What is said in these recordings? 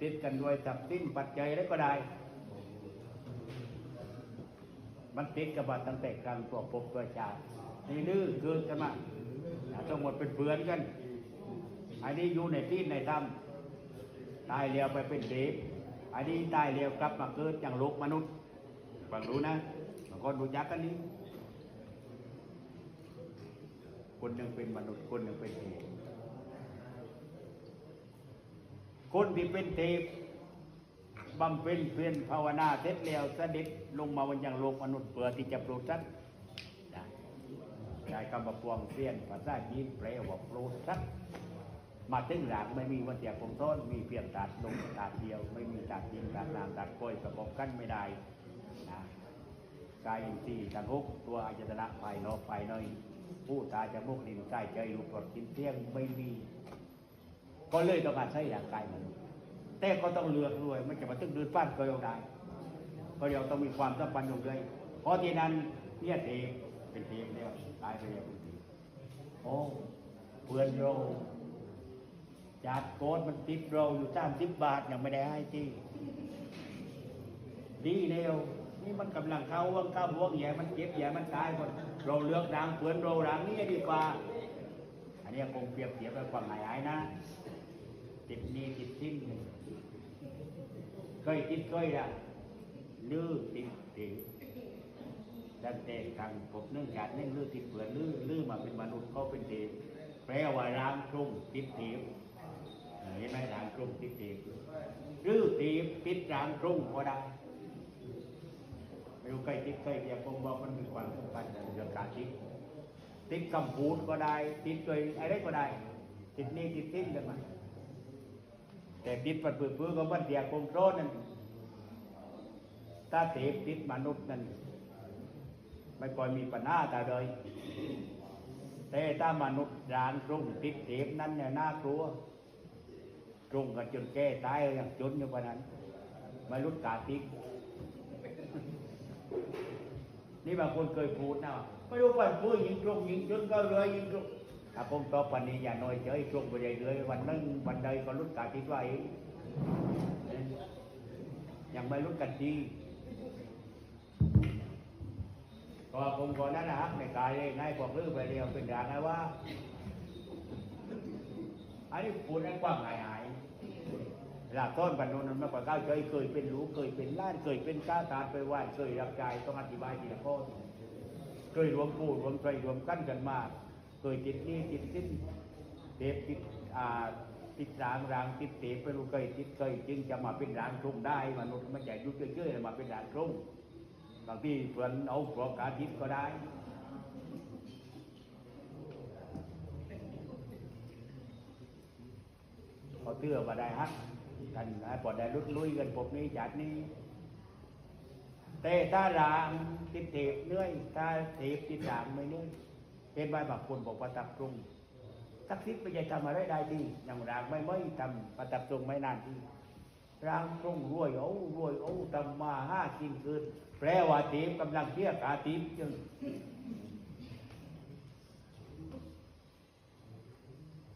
ติดกันด้วยทรัพย์สินปัจจัยอะไรก็ได้ มันติดกับบัตรตั้งแต่กลางตัวปกตัวชาตินี่ลื้อเกินกันมาทั้งหมดเป็นเพื่อนกันอันนี้อยู่ในที่ในถ้ำตายเรียวไปเป็นเด็กอันนี้ตายเรียวกลับมาเกิดอย่างโลกมนุษย์ฟังรู้นะบางคนรู้จักกันนี้ คนหนึ่งเป็นมนุษย์คนหนึ่งเป็นเทพ คนที่เป็นเทพบำเพ็ญเพียรภาวนาเสร็จแล้วเสด็จลงมาวันยังโลกมนุษย์เพื่อที่จะโปรดสัตว์ได้ได้คำว่าพวงเพียนภาษาจีนแปลว่าโปรดสัตว์มาถึงหลังไม่มีวันเสียคงต้นมีเพียงตัดลงตัดเดียว ไม่มีตัดยิงตัดนามตัดกล้วยประกอบกันไม่ได้นะกายอินทรีย์ทั้งหกตัวอาจตนะภายนอกภายในผู้ตาจมูกลิ้นกายใจรูปรสกินเที่ยงไม่มี ก็เลยต้องการใช้ร่างกายมนุษย์แต่ก็ต้องเลือกด้วยไม่จะมาตึ้งดืนฟ้านก็ยังได้ ก็เดียังต้องมีความสัมพันธ์อยู่เลยเพราะที่นั้นเนี่ยเทพเป็นเทพแล้วตายไปแล้วเป็นเทพโอ้เพื่อนเราจัดโกดมันติดเราอยู่สามสิบบาทยังไม่ได้ให้ที่ดีเร็วนี่มันกำลังเข้าว่างเข้าบวกแย่มันเจ็บแย่มันตายหมดเราเลือกดังเพื่อนเราดังนี่ดีกว่า อันนี้คงเปรียบเทียบกับความหมายนะ ติดนี้ติดสิ้นเคยติดเคยละลื้อติดติดตั้งแต่ทางผมเนื่องจากเนื่องลื้อติดเปลือนลื้อลื้อมาเป็นมนุษย์เขาเป็นเทพแปลว่าร่างกลุ่มติดเทพเห็นไหมร่างกลุ่มติดเทพลื้อเทพติดร่างกลุ่มก็ได้ไม่รู้เคยติดเคยเดียวผมบอกมันมีความสำคัญในเรื่องการติดติดคำพูดก็ได้ ติดตัวอะไรก็ได้ ติดนี้ติดสิ้นกันมา แต่ติดปัดปื้อปื้อก็มันเดียกงโรนนั่นถ้าเสพติดมนุษย์นั่นไม่ค่อยมีปัญหาแต่เลย แต่ถ้ามนุษย์รานตรงติดเสพนั้นเนี่ยน่ากลัวตรงกันจนแก้ตายอย่างจนอยู่กว่านั้นไม่รุดกาติกนี่บางคนเคยพูดนะว่าไม่รู้ว่าพูดยิงตรงยิงจนก็เรือยิงตรง ถ้าผมตอบวันนี้อย่าน้อยใจช่วงไปเรื่อยวันนึงวันใดก็ลุ้นกาติดไว้ยังไม่ลุ้นกันดีก็ผมก่อนนั้นนะครับในกายเลยง่ายกว่าลื้อไปเรียวเป็นอย่างไรว่าอันนี้พูดให้กว้างหายหายหลักต้นบรรนุนมันก็ก้าวใจเคยเป็นรู้เคยเป็นล้านเคยเป็นก้าตาดไปไหวเคยรับใจต้องอธิบายทีละข้อเคยรวมพูรวมใจรวมกั้นกันมาก เคยติดนี้ติดสิ้นเทปติดอ่าติดรางรางติดเทปไปรู้เคยติดเคยจึงจะมาเป็นรางทุ่งได้มนุษย์มันใหญ่ยุบเชื่อๆมาเป็นรางทุ่งบางทีเพื่อนเอาปลอกกาทิตก็ได้เขาเชื่อมาได้ฮักกันให้ปอดได้ลุดลุยกันผมนี้จัดนี้แต่ถ้ารางติดเทปเนื่อยถ้าเทปติดรางไม่เนื่อย เป็นใบบางคนบอกว่าตับตรงสักทิศไปจะทำอะไรได้ดีอย่างรางไม่ไม่ทำประตับตรงไม่นานที่รางตรงรวยโอ้รวยโอ้ทำมาห้ากินคืนแปลว่าเทปกำลังเที่ยกาทิพจึง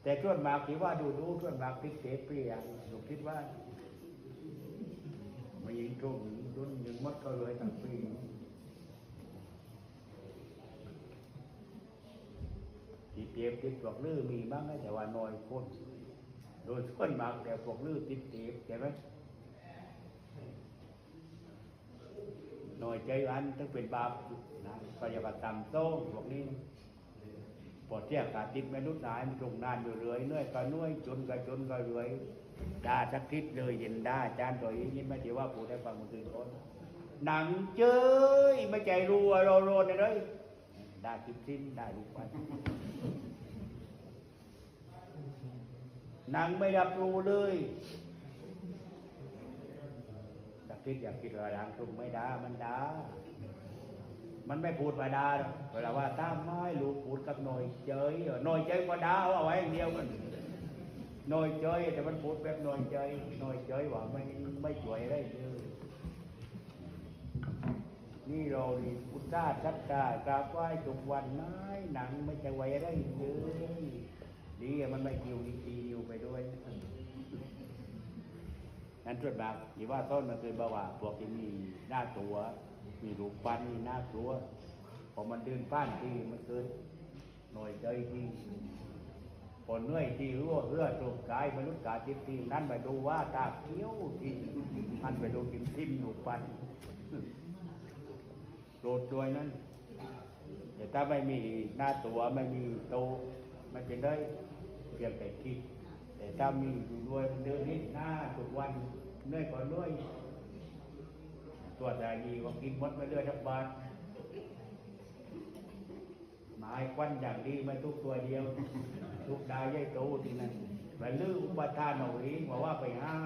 แต่ส่วนมากที่ว่าดูดูส่วนมากพิกเสเปลี่ยนหนูคิดว่ามายิงตรงยิงรุ่นยิงมัดก็เลยทั้งปี เปรียบติดพวกลือมีบ้างนะแต่ว่าน้อยคนโดยส่วนมากแต่พวกลือติดเตียบใช่ไหมน้อยใจอันต้องเป็นบาปนะปฏิบัติตามโต้พวกนี้พอเที่ยงกาติดมนุษย์นายมันตรงนานอยู่เรื่อยเนื่อยก็นื่ยจนก็จนก็เรื่อยดาสักทิศเลยเย็นดาอาจารย์ตัวนี้ยินไหม่เดี๋ยวว่าผู้ได้ฟังคนอื่นคนหนังเจ้ยไม่ใจรัวโรโรเนี่ยเลยด่าจิบสิ้นด่าลูกไป หนังไม่รับรู้เลยสักทิศอยากคิดว่าหลังตรงไม่ด่ามันด่ามันไม่พูดมาดาหรอกเวลาว่าตามไม้ลูกพูดกับหน่อยเจยหน่อยเจยก็ดาเอาไว้อย่างเดียวมันหน่อยเจยแต่มันพูดแบบหน่อยเจยหน่อยเจยว่าไม่ไม่ช่วยอะไรเลย นี่เราดีพุทธาทัตตากราบไหว้ทุกวันนายหนังไม่จะไหวอะไรเลยดีมันไม่คิวดีคิวไปด้วยนั้นส่วนมากที่ว่าต้นมันเคยบอกว่าพวกที่มีหน้าตัว มีรูปปั้นมีหน้าตัวพอมันเดินป้านที่มันเกิดหน่อยใจที่พอเหนื่อยที่รู้ว่าเรือตกกายมนุษย์กาจิตที่นั้นไปดูว่าตาเขี้ยวที่มันไปดูกิมทิมรูปปั้น โรดด้วยนั้น แต่ถ้าไม่มีหน้าตัวไม่มีโตวไม่เป็นได้เพียงแต่คิด แต่ถ้ามีอยู่ด้วยมันเดินนิดหน้าทุกวันเหนื่อยก็เนื่อยตัวใจดีก็กินมดไปเรื่อยทั้งบาทหมายควันอย่างดีไม่ทุกตัวเดียว ทุกดาวใหญ่โตที่นั่นไปลืออุปทานเอาเองบอกว่าไปให้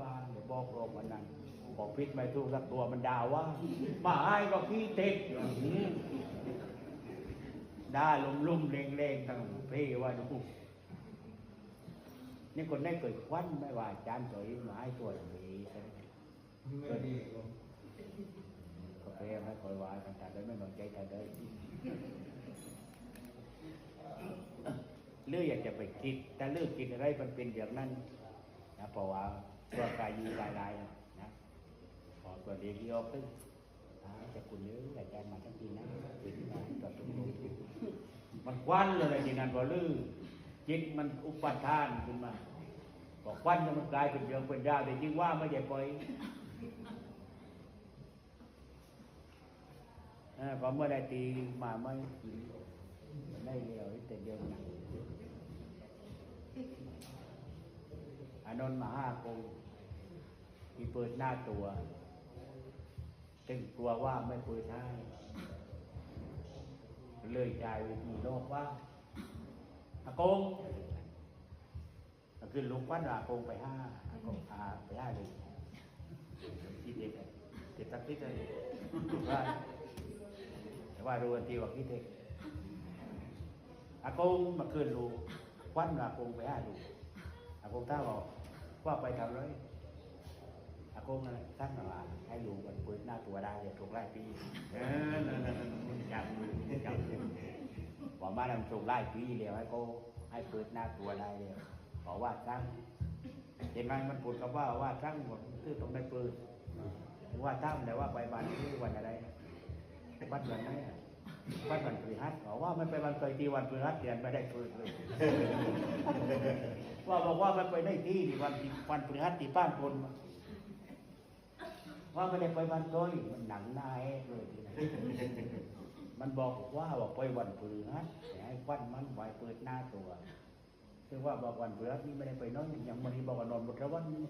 บ้านเดี๋ยวบอกรอบวันนั้นบอกพิษไม่ทุกสักตัวมันด่าว่ามาให้ก็ขี้ต็กด่าลุ่มลุ่มเร่งเร่งตั้งเพว่าดูนี่คนได้เกิดควันไม่ว่าจานสวยมาให้ตัวอย่างนี้ไม่ดีก็เพไม่คอยวายกันแต่ได้ไม่หนอนใจแต่ได้เลือกอยากจะไปคิด แต่เลือกคิดอะไรมันเป็นอย่างนั้นนะเพราะว่า ตัวกายยีกายลายนะนะพอตัวเด็กที่ออกตึ้งอ่าจะคุณเลือกอาจารมาทั้งทีนะป็นมาตัวตรงนี้มันควันเลยทีนั้นพอลื้อจิตมันอุปทานขึ้นมาพอกควันแล้วมันกลายเป็นเรื่องเป็นยาแต่จริงว่าไม่ใช่ปล่อยพอเมื่อใดตีมาไม่กินมันได้เร็วแต่เดียวนัก อานนท์มาห้าโกงที่เปิดหน้าตัวตึงกลัวว่าไม่เปิดให้เลยใจายมีโลกว่าอากงคือลุงควันว่าอากงไปห้าอากงพาไปห้าเลยที่เด็กอะเด็กตักทิศเลยว่าแต่ว่ารู้กันทีว่าคิดเองอากงมาคืนดูควันอากงไปห้าดูอากงท้าบอก ว่าไปทำเลยอากงอะไรท่านว่าให้ดูกันปืนหน้าตัวได้อย่าถูกไล่ปีเออจำจำบอกมาทำถูกไล่ปีเดียวให้โกให้ปืนหน้าตัวได้เดียวบอกว่าช่างเห็นไหมมันพูดกับว่าว่าช่างหมดคือต้องได้ปืนว่าช่างแต่ว่าไปบ้านที่วันอะไรวัดวันไหนอะ วัดวันพฤหัสบอกว่ามันไปวันเคยที่วันพฤหัสเดือนไม่ได้ฟื้นเลยว่าบอกว่ามันไปได้ที่ที่วันที่วันพฤหัสที่บ้านคนมาว่าไม่ได้ไปวันเคยมันหนังหน้าแอเลยมันบอกว่าบอกไปวันพฤหัสแต่ให้ควันมันไวเปิดหน้าตัวคือว่าบอกวันพฤหัสนี่ไม่ได้ไปนอนอย่างมันที่บอกว่านอนบนระวันนี่